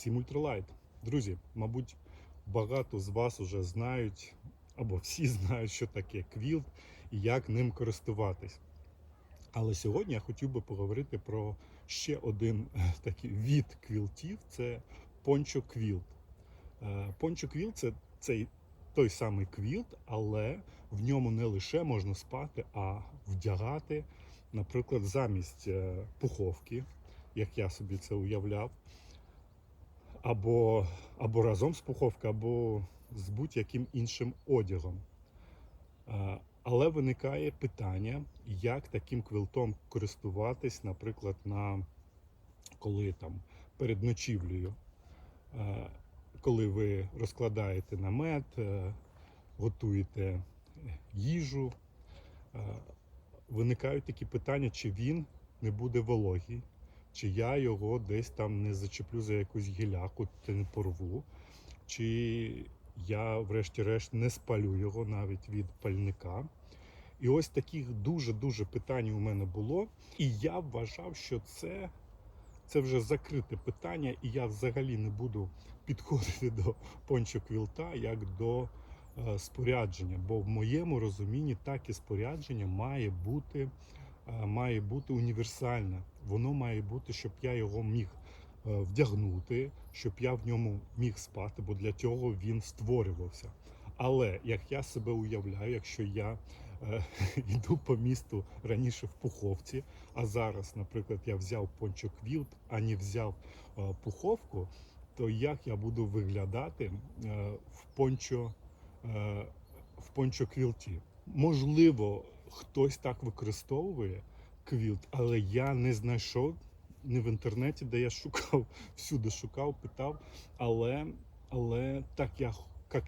Всім ультралайт. Друзі, мабуть, багато з вас вже знають або всі знають, що таке квілт і як ним користуватись. Але сьогодні я хотів би поговорити про ще один е, такий від квілтів це пончо квілт. Пончо квілт це цей той самий квілт, але в ньому не лише можна спати, а вдягати, наприклад, замість е, пуховки, як я собі це уявляв, або, або разом з пуховкою, або з будь-яким іншим одягом. Але виникає питання, як таким квілтом користуватись, наприклад, на коли там перед ночівлею, коли ви розкладаєте намет, е, готуєте їжу, е, виникають такі питання, чи він не буде вологий, чи я його десь там не зачеплю за якусь гіляку, та не порву, чи я, врешті-решт, не спалю його навіть від пальника. І ось таких дуже-дуже питань у мене було. І я вважав, що це, це вже закрите питання, і я взагалі не буду підходити до пончо квілта як до е, спорядження. Бо в моєму розумінні таке спорядження має бути, е, має бути універсальне. Воно має бути, щоб я його міг е, вдягнути, щоб я в ньому міг спати, бо для цього він створювався. Але як я себе уявляю, якщо я е, йду по місту раніше в пуховці, а зараз, наприклад, я взяв пончо квілт, а не взяв е, пуховку, то як я буду виглядати е, в пончо, е, в пончо квілті? Можливо, хтось так використовує квілт, але я не знайшов не в інтернеті, де я шукав, всюди шукав, питав. Але, але так, я, як,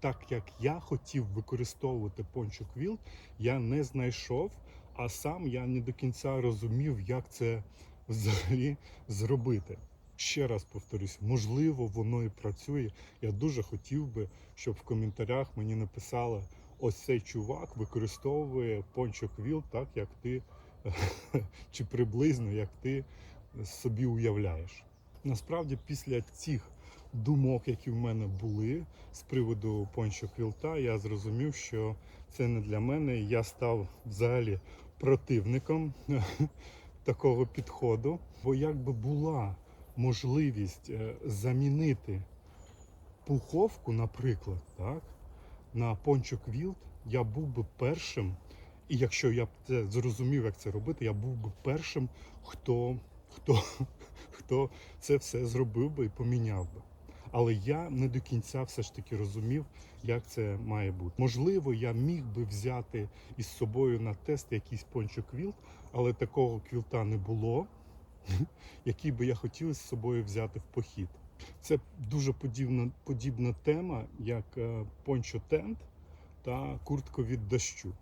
так як я хотів використовувати пончо квілт, я не знайшов, а сам я не до кінця розумів, як це взагалі зробити. Ще раз повторюсь, можливо, воно і працює. Я дуже хотів би, щоб в коментарях мені написали, ось цей чувак використовує пончо квілт так, як ти, чи приблизно як ти собі уявляєш. Насправді, після цих думок, які в мене були з приводу пончо квілта, я зрозумів, що це не для мене. Я став взагалі противником такого підходу. Бо якби була можливість е, замінити пуховку, наприклад, так, на пончо квілт, я був би першим. І якщо я б це зрозумів, як це робити, я був би першим, хто, хто, хто це все зробив би і поміняв би. Але я не до кінця все ж таки розумів, як це має бути. Можливо, я міг би взяти із собою на тест якийсь пончо квілт, але такого квілта не було, який би я хотів з собою взяти в похід. Це дуже подібна, подібна тема, як е, пончо тент та куртка від дощу.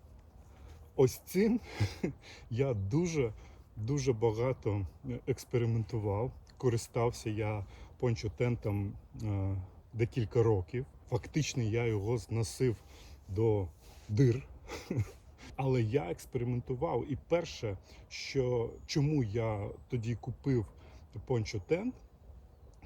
Ось цим я дуже дуже багато е, експериментував. Користався я пончо-тентом декілька років. Фактично я його зносив до дир. Але я експериментував. І перше, що чому я тоді купив пончо-тент,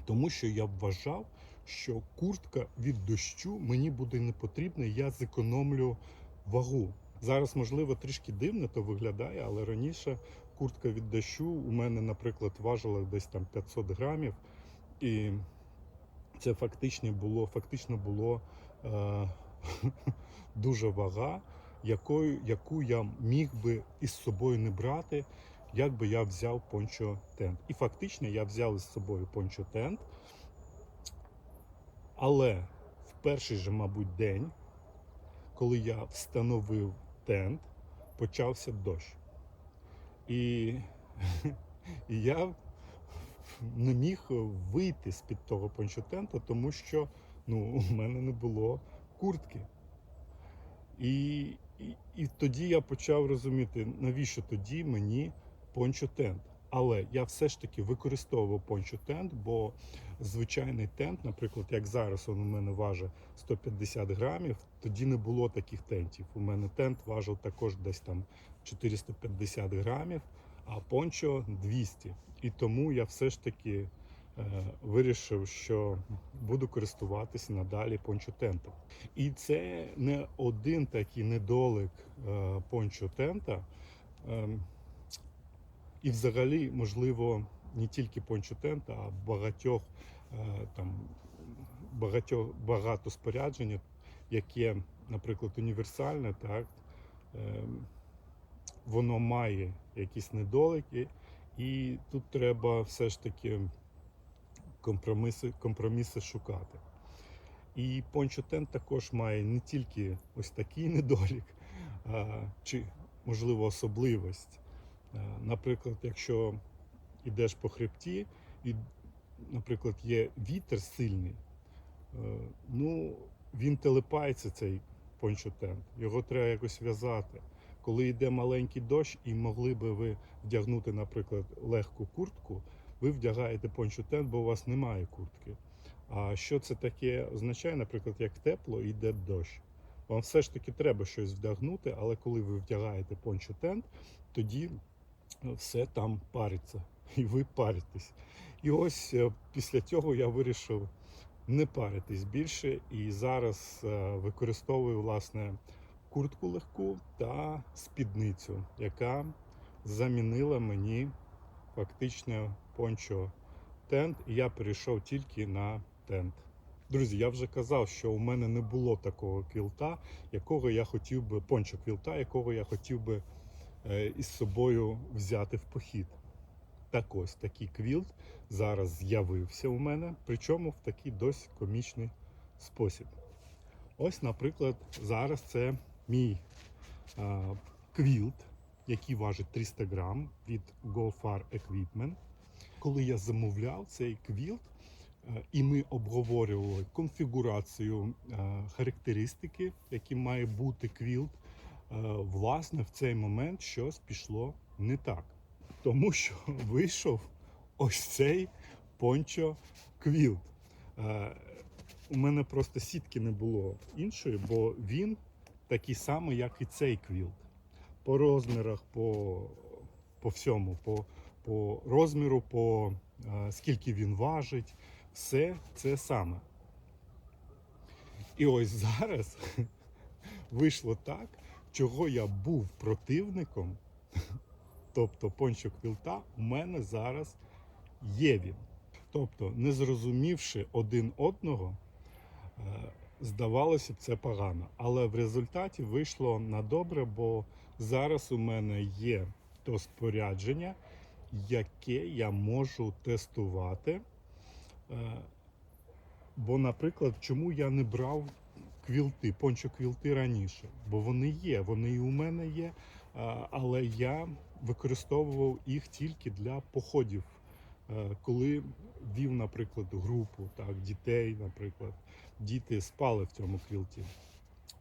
тому що я вважав, що куртка від дощу мені буде не потрібна, я зекономлю вагу. Зараз, можливо, трішки дивно то виглядає, але раніше куртка від дощу у мене, наприклад, важила десь там 500 грамів, і це фактично було, фактично було е, дуже вага, якою, яку я міг би із собою не брати, як би я взяв пончо тент. І фактично я взяв із собою пончо тент, але в перший же, мабуть, день, коли я встановив тент, почався дощ. І, і я не міг вийти з-під того пончотенту, тому що ну, у мене не було куртки. І, і, і тоді я почав розуміти, навіщо тоді мені пончо-тент. Але я все ж таки використовував пончо-тент, бо звичайний тент, наприклад, як зараз він у мене важить 150 грамів, тоді не було таких тентів. У мене тент важив також десь там 450 грамів, а пончо 200. І тому я все ж таки е, вирішив, що буду користуватися надалі пончо-тентом. І це не один такий недолик е, пончо-тента. Ем, І взагалі, можливо, не тільки пончо-тента, а багатьох е, там багатьох багато спорядження, яке, наприклад, універсальне, так ем, воно має якісь недоліки, і тут треба все ж таки компроміси, компроміси шукати. І Tent також має не тільки ось такий недолік, а, чи, можливо, особливість. Наприклад, якщо йдеш по хребті, і, наприклад, є вітер сильний, е, ну, він телепається, цей Tent. Його треба якось в'язати. Коли йде маленький дощ, і могли би ви вдягнути, наприклад, легку куртку, ви вдягаєте Tent, бо у вас немає куртки. А що це таке означає, наприклад, як тепло йде дощ? Вам все ж таки треба щось вдягнути, але коли ви вдягаєте пончо тент, тоді е, все там париться, і ви паритесь. І ось е, після цього я вирішив не паритись більше, і зараз е, використовую власне куртку легку та спідницю, яка замінила мені фактично пончо тент, і я перейшов тільки на тент. Друзі, я вже казав, що у мене не було такого квілта, якого я хотів би, пончо квілта, якого я хотів би е, із собою взяти в похід. Так ось такий квілт зараз з'явився у мене, причому в такий досить комічний спосіб. Ось, наприклад, зараз це мій е, квілт, який важить 300 грам від GoFar Equipment. Коли я замовляв цей квілт, е, і ми обговорювали конфігурацію, е, характеристики, які має бути квілт, е, власне, в цей момент щось пішло не так. Тому що вийшов ось цей пончо квілт. Е, У мене просто сітки не було іншої, бо він такий самий, як і цей квілт. По розмірах, по, по всьому, по, по розміру, по е, скільки він важить, все це саме. І ось зараз вийшло так, чого я був противником, тобто пончо квілта, у мене зараз є він. Тобто, не зрозумівши один одного, е, здавалося б, це погано. Але в результаті вийшло на добре, бо зараз у мене є то спорядження, яке я можу тестувати. Е, Бо, наприклад, чому я не брав квілти, пончо квілти раніше? Бо вони є, вони і у мене є, але я використовував їх тільки для походів, коли вів, наприклад, групу так, дітей, наприклад, діти спали в цьому квілті.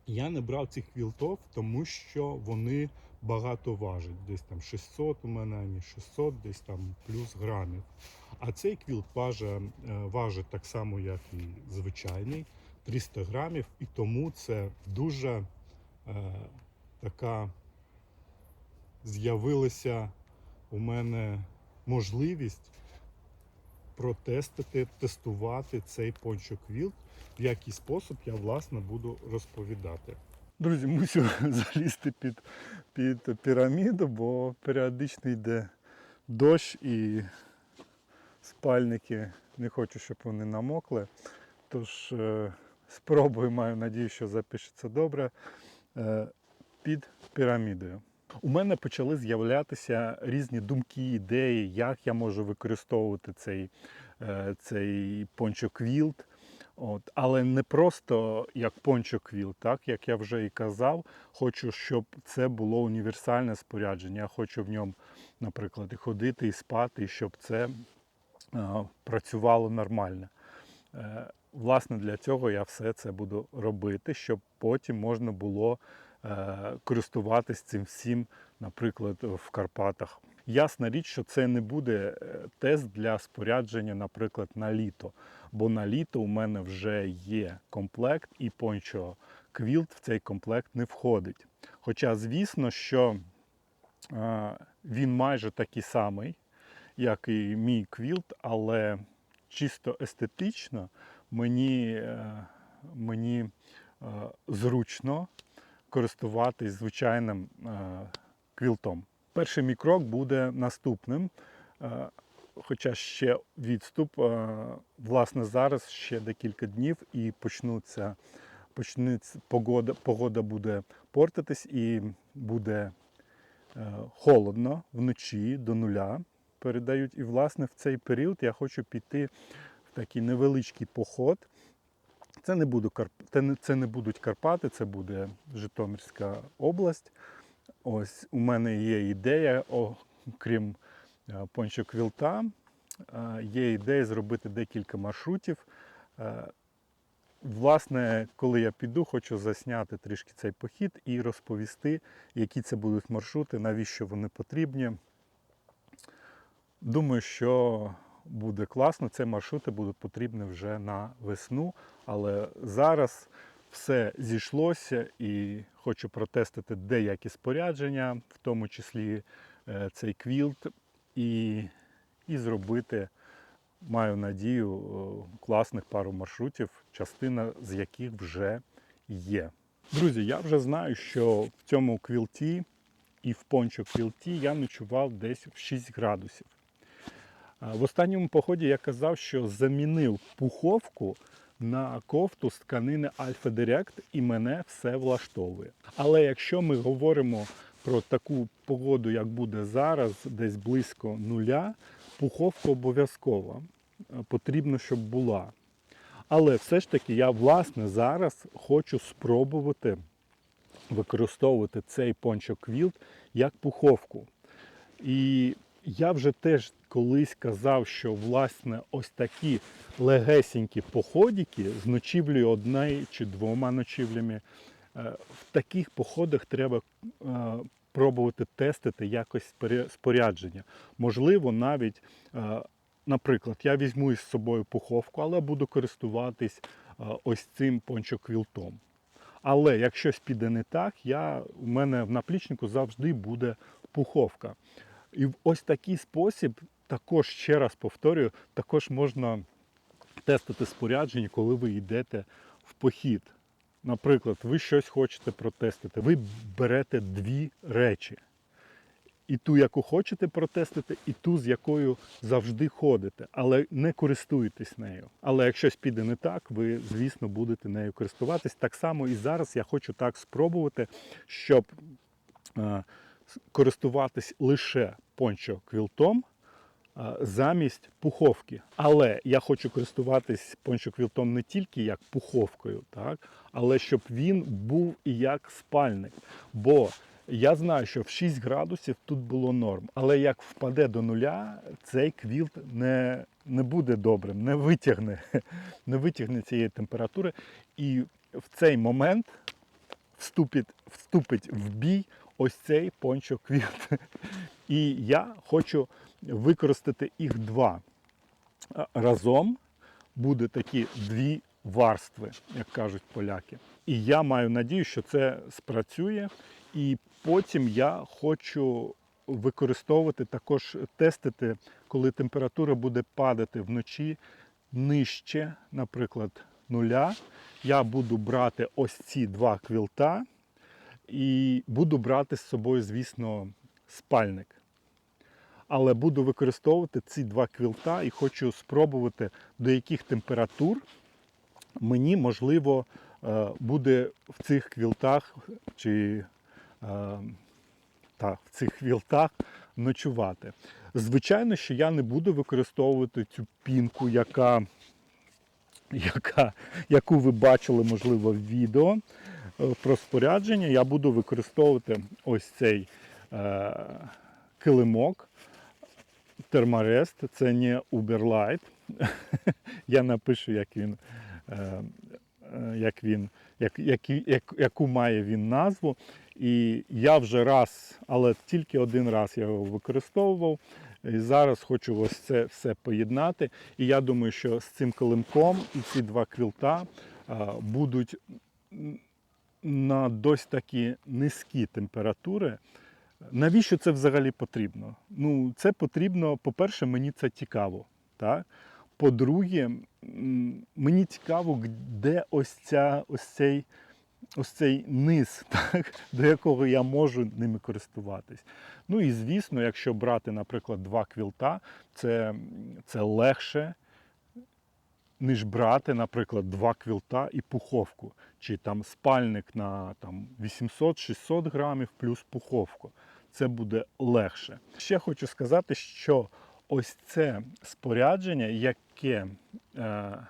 Я не брав цих квілтов, тому що вони багато важать. Десь там 600 у мене, ані 600, десь там плюс грамів. А цей квілт важить, е, важить так само, як і звичайний, 300 грамів, і тому це дуже е, така з'явилася у мене можливість протестити, тестувати цей пончо квілт. В який спосіб я власне буду розповідати. Друзі, мусю залізти під, під піраміду, бо періодично йде дощ і спальники не хочу, щоб вони намокли. Тож е, спробую, маю надію, що запишеться добре. Е, під пірамідою. У мене почали з'являтися різні думки, ідеї, як я можу використовувати цей, е, цей пончо-квілт. От. Але не просто як пончо-квілт, так як я вже і казав, хочу, щоб це було універсальне спорядження. Я хочу в ньому, наприклад, і ходити, і спати, і щоб це е, працювало нормально. Е, Власне, для цього я все це буду робити, щоб потім можна було е, користуватись цим всім, наприклад, в Карпатах. Ясна річ, що це не буде е, тест для спорядження, наприклад, на літо. Бо на літо у мене вже є комплект, і пончо квілт в цей комплект не входить. Хоча, звісно, що е, він майже такий самий, як і мій квілт, але чисто естетично мені, е, мені е, зручно користуватись звичайним е, квілтом. Перший мій крок буде наступним. Хоча ще відступ, власне, зараз ще декілька днів і почнуться, почнеться погода, погода буде портитись і буде холодно вночі до нуля передають. І, власне, в цей період я хочу піти такий невеличкий поход. Це не, буду, це не, будуть Карпати, це буде Житомирська область. Ось у мене є ідея, окрім е, пончо квілта, е, є ідея зробити декілька маршрутів. Е, Власне, коли я піду, хочу засняти трішки цей похід і розповісти, які це будуть маршрути, навіщо вони потрібні. Думаю, що буде класно. Ці маршрути будуть потрібні вже на весну, але зараз все зійшлося і хочу протестити деякі спорядження, в тому числі е, цей квілт, і, і зробити, маю надію, е, класних пару маршрутів, частина з яких вже є. Друзі, я вже знаю, що в цьому квілті і в пончо квілті я ночував десь в 6 градусів. В останньому поході я казав, що замінив пуховку на кофту з тканини Alpha Direct і мене все влаштовує. Але якщо ми говоримо про таку погоду, як буде зараз, десь близько нуля, пуховка обов'язкова. Е, Потрібно, щоб була. Але все ж таки я власне зараз хочу спробувати використовувати цей пончо квілт як пуховку. І я вже теж колись казав, що власне ось такі легесенькі походики з ночівлею однією чи двома ночівлями. е, В таких походах треба е, пробувати тестити якось спорядження. Можливо, навіть, е, наприклад, я візьму із собою пуховку, але буду користуватись ось цим пончоквілтом. Але якщо щось піде не так, я, у мене в наплічнику завжди буде пуховка. І ось такий спосіб, також ще раз повторюю, також можна тестити спорядження, коли ви йдете в похід. Наприклад, ви щось хочете протестити, ви берете дві речі. І ту, яку хочете протестити, і ту, з якою завжди ходите, але не користуєтесь нею. Але якщо щось піде не так, ви, звісно, будете нею користуватись. Так само і зараз я хочу так спробувати, щоб е, користуватись лише пончо квілтом замість пуховки. Але я хочу користуватись пончо квілтом не тільки як пуховкою, так, але щоб він був і як спальник. Бо я знаю, що в 6 градусів тут було норм, але як впаде до нуля, цей квілт не, не буде добрим, не витягне, не витягне цієї температури. І в цей момент вступить, вступить в бій ось цей пончо квілт. І я хочу використати їх два. Разом буде такі дві варстви, як кажуть поляки. І я маю надію, що це спрацює. І потім я хочу використовувати також тестити, коли температура буде падати вночі нижче, наприклад, нуля. Я буду брати ось ці два квілта і буду брати з собою, звісно, спальник. Але буду використовувати ці два квілта і хочу спробувати, до яких температур мені можливо е, буде в цих квілтах чи е, так, в цих квілтах ночувати. Звичайно, що я не буду використовувати цю пінку, яка, яка, яку ви бачили, можливо, в відео е, про спорядження. Я буду використовувати ось цей е, килимок. Термарест, це не Uberlight. Я напишу, як він, е, е, як він, як, які- як, яку має він назву. І я вже раз, але тільки один раз я його використовував. І зараз хочу ось це все поєднати. І я думаю, що з цим килимком і ці два квілта будуть на досить такі низькі температури. Навіщо це взагалі потрібно? Ну, це потрібно, по-перше, мені це цікаво. Так? По-друге, мені цікаво, де ось ця ось цей. Ось цей низ, так, до якого я можу ними користуватись. Ну і звісно, якщо брати, наприклад, два квілта, це, це легше, ніж брати, наприклад, два квілта і пуховку, чи там спальник на там, 800-600 грамів плюс пуховку. Це буде легше. Ще хочу сказати, що ось це спорядження, яке, е,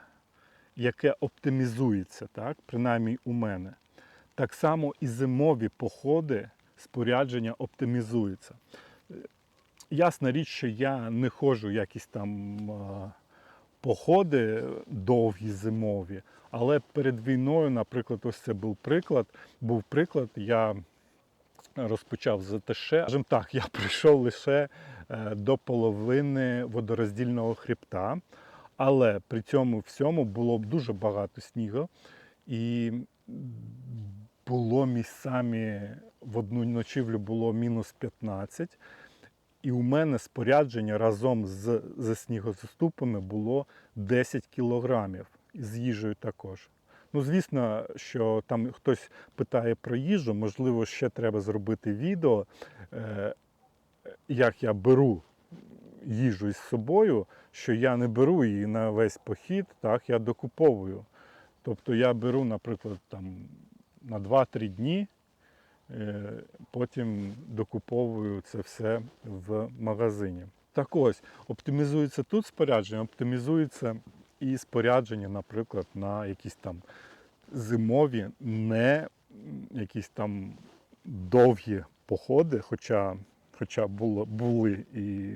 яке оптимізується, так, принаймні у мене, так само і зимові походи спорядження оптимізується. Е, Ясна річ, що я не ходжу якісь там е, походи довгі зимові, але перед війною, наприклад, ось це був приклад. Був приклад, я розпочав з АТШ. Скажімо так, я прийшов лише е, до половини водороздільного хребта, але при цьому всьому було дуже багато снігу. І було місцями в одну ночівлю було мінус 15. І у мене спорядження разом з, з снігозаступами було 10 кілограмів з їжею також. Ну, звісно, що там хтось питає про їжу, можливо, ще треба зробити відео, е, як я беру їжу із собою, що я не беру її на весь похід, так, я докуповую. Тобто я беру, наприклад, там, на 2-3 дні, е, потім докуповую це все в магазині. Так ось, оптимізується тут спорядження, оптимізується і спорядження, наприклад, на якісь там зимові, не якісь там довгі походи, хоча, хоча було, були і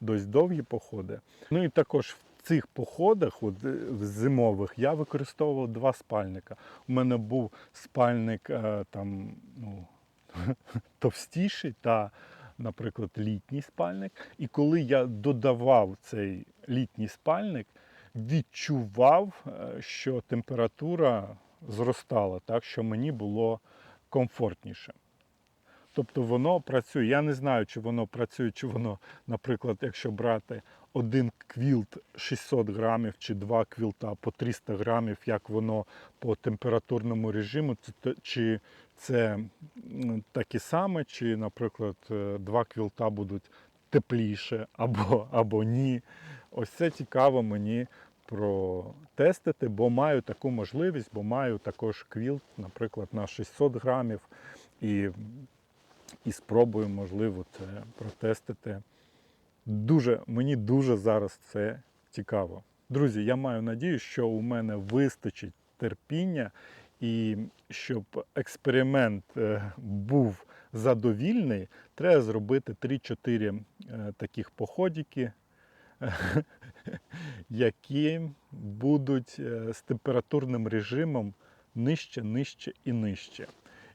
досить довгі походи. Ну і також в цих походах, от, е, в зимових, я використовував два спальника. У мене був спальник е, там, ну, товстіший та, наприклад, літній спальник. І коли я додавав цей літній спальник, відчував, е, що температура зростала, так що мені було комфортніше. Тобто воно працює. Я не знаю, чи воно працює, чи воно, наприклад, якщо брати один квілт 600 грамів чи два квілта по 300 грамів, як воно по температурному режиму, чи це таке саме, чи, наприклад, е, два квілта будуть тепліше або, або ні. Ось це цікаво мені протестити, бо маю таку можливість, бо маю також квілт, наприклад, на 600 грамів. І і спробую, можливо, це протестити. Дуже, мені дуже зараз це цікаво. Друзі, я маю надію, що у мене вистачить терпіння і щоб експеримент е, був задовільний, треба зробити 3-4 е, таких походики, які будуть е, з температурним режимом нижче, нижче і нижче.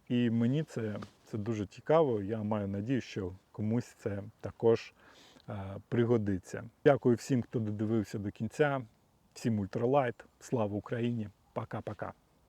І мені це, це дуже цікаво. Я маю надію, що комусь це також е, пригодиться. Дякую всім, хто додивився до кінця. Всім ультралайт. Слава Україні! Пока-пока.